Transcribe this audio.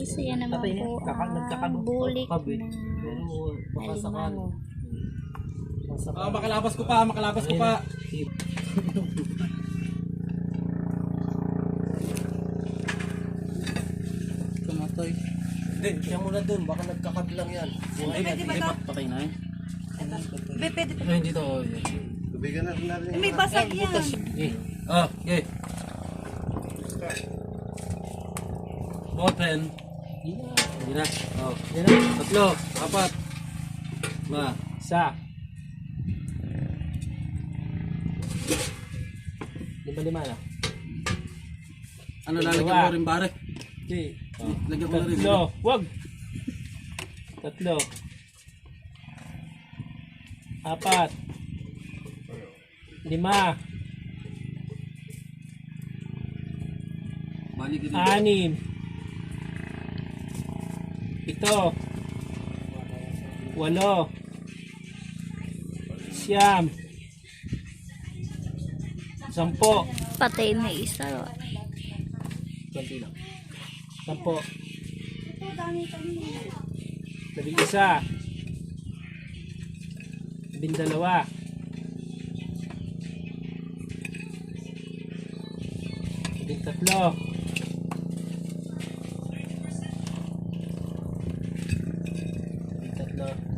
guys, yan naman Patay na. po ang bulik na alimango. Baka sakali. Ah, makalabas ko pa, makalabas ko pa. Tumatay. Hindi, kaya muna dun, baka nagkakabilang yan. Pwede ba ito? Patay na eh. Be, pwede. Ay, hindi to. Tubigan natin natin. Eh, May basag yan. Eh. Ah, okay. Ballpen. Na. Oh. Na. Tatlo. Apat. Ma. Isa. Lima lima na. Ano lalagyan mo rin pare? Okay. Oh. Lagyan mo rin. Tatlo. Wag. Tatlo. Apat. Lima. Anim. Pito. Walo. Siyam. Sampo. Patay na isa. Kunti lang. Sampo. Labing isa. Labing dalawa. Labing tatlo. 감사합니다.